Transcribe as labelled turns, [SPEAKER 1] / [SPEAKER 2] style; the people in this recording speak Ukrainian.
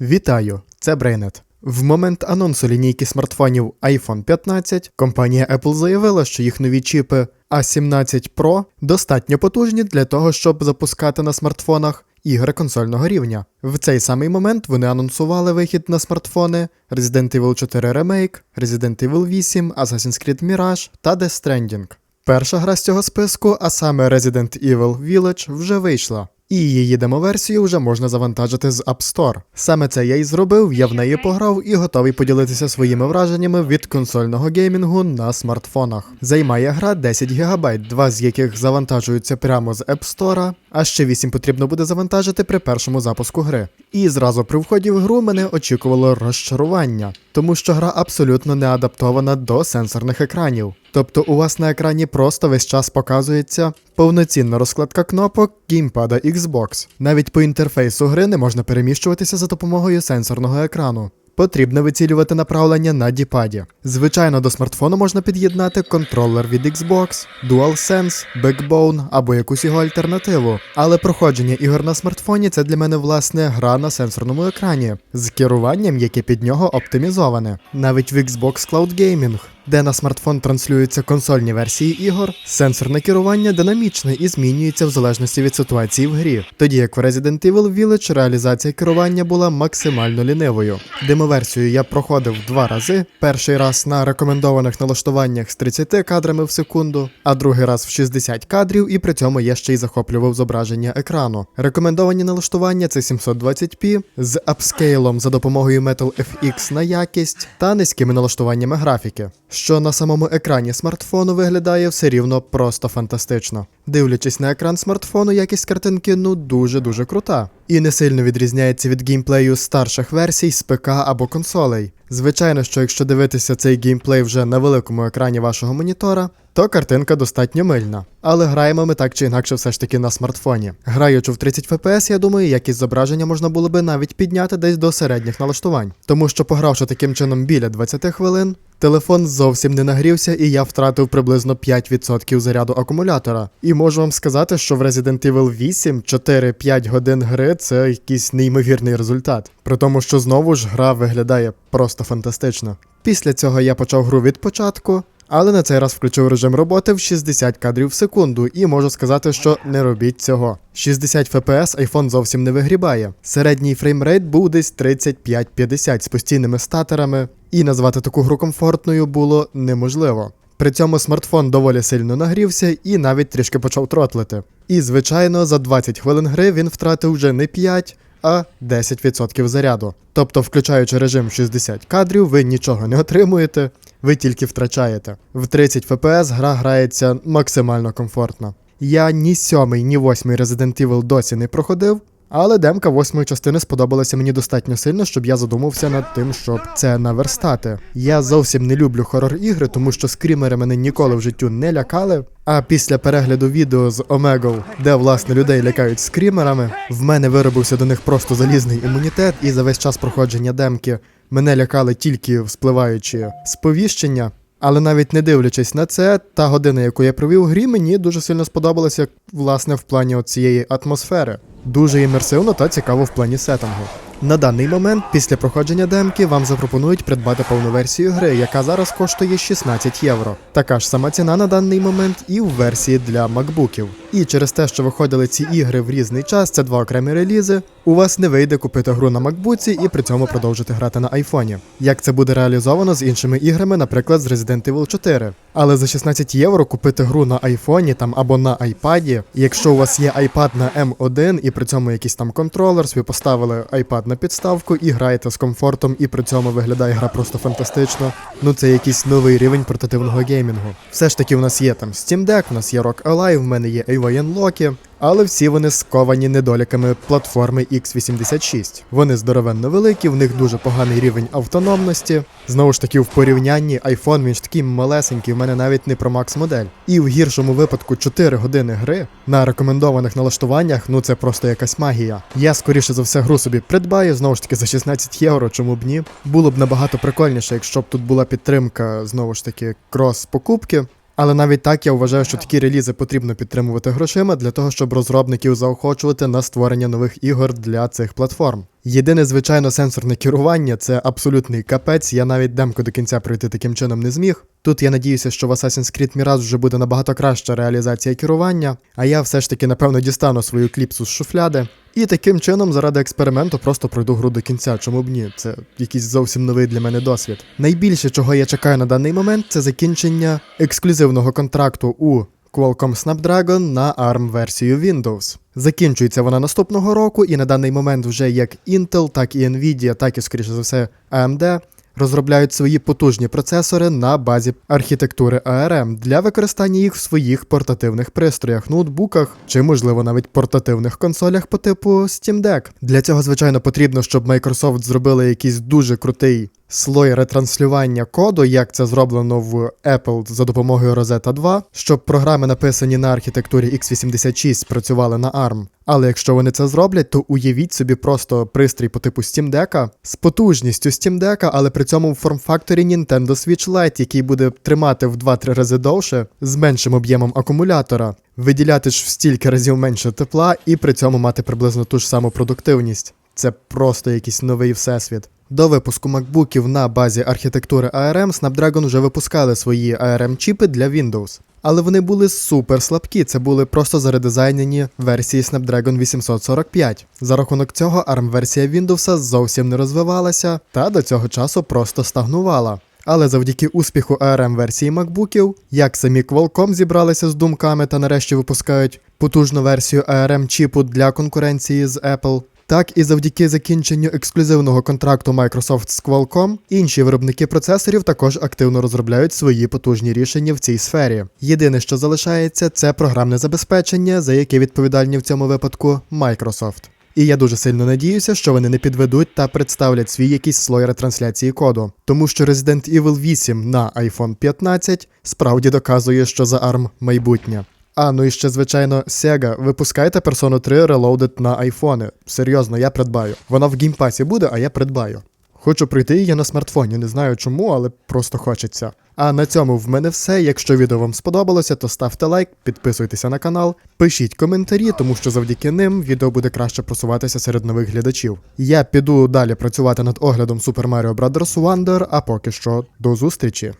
[SPEAKER 1] Вітаю, це Брейнет. В момент анонсу лінійки смартфонів iPhone 15 компанія Apple заявила, що їх нові чіпи A17 Pro достатньо потужні для того, щоб запускати на смартфонах ігри консольного рівня. В цей самий момент вони анонсували вихід на смартфони Resident Evil 4 Remake, Resident Evil 8, Assassin's Creed Mirage та Death Stranding. Перша гра з цього списку, а саме Resident Evil Village, вже вийшла. І її демоверсію вже можна завантажити з App Store. Саме це я і зробив, я в неї пограв і готовий поділитися своїми враженнями від консольного геймінгу на смартфонах. Займає гра 10 ГБ, два з яких завантажуються прямо з App Store, а ще 8 потрібно буде завантажити при першому запуску гри. І зразу при вході в гру мене очікувало розчарування, тому що гра абсолютно не адаптована до сенсорних екранів. Тобто у вас на екрані просто весь час показується повноцінна розкладка кнопок геймпада Xbox. Навіть по інтерфейсу гри не можна переміщуватися за допомогою сенсорного екрану. Потрібно вицілювати направлення на діпаді. Звичайно, до смартфону можна під'єднати контролер від Xbox, DualSense, Backbone або якусь його альтернативу. Але проходження ігор на смартфоні це для мене власне гра на сенсорному екрані з керуванням, яке під нього оптимізоване. Навіть в Xbox Cloud Gaming, де на смартфон транслюються консольні версії ігор, сенсорне керування динамічне і змінюється в залежності від ситуації в грі. Тоді як в Resident Evil Village реалізація керування була максимально лінивою. Демоверсію я проходив два рази: перший раз на рекомендованих налаштуваннях з 30 кадрами в секунду, а другий раз в 60 кадрів, і при цьому я ще й захоплював зображення екрану. Рекомендовані налаштування це 720p з апскейлом за допомогою Metal FX на якість та низькими налаштуваннями графіки що на самому екрані смартфону виглядає все рівно просто фантастично. Дивлячись на екран смартфону, якість картинки ну дуже-дуже крута. І не сильно відрізняється від геймплею старших версій з ПК або консолей. Звичайно, що якщо дивитися цей геймплей вже на великому екрані вашого монітора, то картинка достатньо мильна. Але граємо ми так чи інакше все ж таки на смартфоні. Граючи в 30 FPS, я думаю, якість зображення можна було би навіть підняти десь до середніх налаштувань. Тому що погравши таким чином біля 20 хвилин, телефон зовсім не нагрівся, і я втратив приблизно 5% заряду акумулятора. І можу вам сказати, що в Resident Evil 8 4-5 годин гри це якийсь неймовірний результат. При тому, що знову ж гра виглядає просто фантастично. Після цього я почав гру від початку. Але на цей раз включив режим роботи в 60 кадрів в секунду, і можу сказати, що не робіть цього. 60 FPS iPhone зовсім не вигрібає. Середній фреймрейт був десь 35-50 з постійними статерами, і назвати таку гру комфортною було неможливо. При цьому смартфон доволі сильно нагрівся і навіть трішки почав тротлити. І, звичайно, за 20 хвилин гри він втратив вже не 5, а 10% заряду. Тобто, включаючи режим 60 кадрів, ви нічого не отримуєте, ви тільки втрачаєте. В 30 FPS гра грається максимально комфортно. Я ні сьомий, ні восьмий Resident Evil досі не проходив, але демка восьмої частини сподобалася мені достатньо сильно, щоб я задумався над тим, щоб це наверстати. Я зовсім не люблю хорор-ігри, тому що скрімери мене ніколи в життю не лякали. А після перегляду відео з Омегов, де власне людей лякають скрімерами, в мене виробився до них просто залізний імунітет, і за весь час проходження демки мене лякали тільки вспливаючі сповіщення. Але навіть не дивлячись на це, та година, яку я провів у грі, мені дуже сильно сподобалася, власне, в плані цієї атмосфери. Дуже імерсивно та цікаво в плані сеттингу. На даний момент, після проходження демки, вам запропонують придбати повну версію гри, яка зараз коштує 16 євро. Така ж сама ціна на даний момент і в версії для макбуків. І через те, що виходили ці ігри в різний час, це два окремі релізи, у вас не вийде купити гру на макбуці і при цьому продовжити грати на айфоні. Як це буде реалізовано з іншими іграми, наприклад, з Resident Evil 4. Але за 16 євро купити гру на айфоні там або на айпаді. Якщо у вас є iPad на M1 і при цьому якийсь там контролер, ви поставили iPad на підставку і граєте з комфортом, і при цьому виглядає гра просто фантастично. Ну це якийсь новий рівень портативного геймінгу. Все ж таки, у нас є там Steam Deck, у нас є Rock Alive, в мене є AVN Loki, але всі вони сковані недоліками платформи X86. Вони здоровенно великі, в них дуже поганий рівень автономності. Знову ж таки, в порівнянні iPhone він ж такий малесенький, в мене навіть не про Max модель. І в гіршому випадку 4 години гри на рекомендованих налаштуваннях, ну це просто якась магія. Я скоріше за все гру собі придбаю, знову ж таки, за 16 євро, чому б ні. Було б набагато прикольніше, якщо б тут була підтримка, знову ж таки, крос-покупки. Але навіть так я вважаю, що такі релізи потрібно підтримувати грошима для того, щоб розробників заохочувати на створення нових ігор для цих платформ. Єдине, звичайно, сенсорне керування це абсолютний капець. Я навіть демку до кінця пройти таким чином не зміг. Тут я надіюся, що в Assassin's Creed Mirage вже буде набагато краща реалізація керування, а я все ж таки напевно дістану свою кліпсу з шуфляди. І таким чином, заради експерименту, просто пройду гру до кінця. Чому б ні? Це якийсь зовсім новий для мене досвід. Найбільше, чого я чекаю на даний момент, це закінчення ексклюзивного контракту у Qualcomm Snapdragon на ARM версію Windows. Закінчується вона наступного року, і на даний момент вже як Intel, так і Nvidia, так і, скоріше за все, AMD розробляють свої потужні процесори на базі архітектури ARM для використання їх в своїх портативних пристроях, ноутбуках чи, можливо, навіть портативних консолях по типу Steam Deck. Для цього, звичайно, потрібно, щоб Microsoft зробили якийсь дуже крутий слой ретранслювання коду, як це зроблено в Apple за допомогою Rosetta 2, щоб програми, написані на архітектурі x86, працювали на ARM. Але якщо вони це зроблять, то уявіть собі просто пристрій по типу Steam Deck з потужністю Steam Deck, але при цьому в форм-факторі Nintendo Switch Lite, який буде тримати в 2-3 рази довше з меншим об'ємом акумулятора, виділяти ж в стільки разів менше тепла і при цьому мати приблизно ту ж саму продуктивність. Це просто якийсь новий всесвіт. До випуску макбуків на базі архітектури ARM Snapdragon вже випускали свої ARM-чіпи для Windows. Але вони були супер слабкі, це були просто заредизайнені версії Snapdragon 845. За рахунок цього ARM-версія Windows зовсім не розвивалася та до цього часу просто стагнувала. Але завдяки успіху ARM версії макбуків, як самі Qualcomm зібралися з думками та нарешті випускають потужну версію ARM чіпу для конкуренції з Apple, так і завдяки закінченню ексклюзивного контракту Microsoft з Qualcomm, інші виробники процесорів також активно розробляють свої потужні рішення в цій сфері. Єдине, що залишається, це програмне забезпечення, за яке відповідальні в цьому випадку Microsoft. І я дуже сильно надіюся, що вони не підведуть та представлять свій якийсь слой ретрансляції коду, тому що Resident Evil 8 на iPhone 15 справді доказує, що за ARM майбутнє. А, ну і ще, звичайно, Sega, випускайте Persona 3 Reloaded на айфони. Серйозно, я придбаю. Вона в геймпасі буде, а я придбаю. Хочу пройти її на смартфоні, не знаю чому, але просто хочеться. А на цьому в мене все. Якщо відео вам сподобалося, то ставте лайк, підписуйтеся на канал, пишіть коментарі, тому що завдяки ним відео буде краще просуватися серед нових глядачів. Я піду далі працювати над оглядом Super Mario Bros. Wonder, а поки що до зустрічі!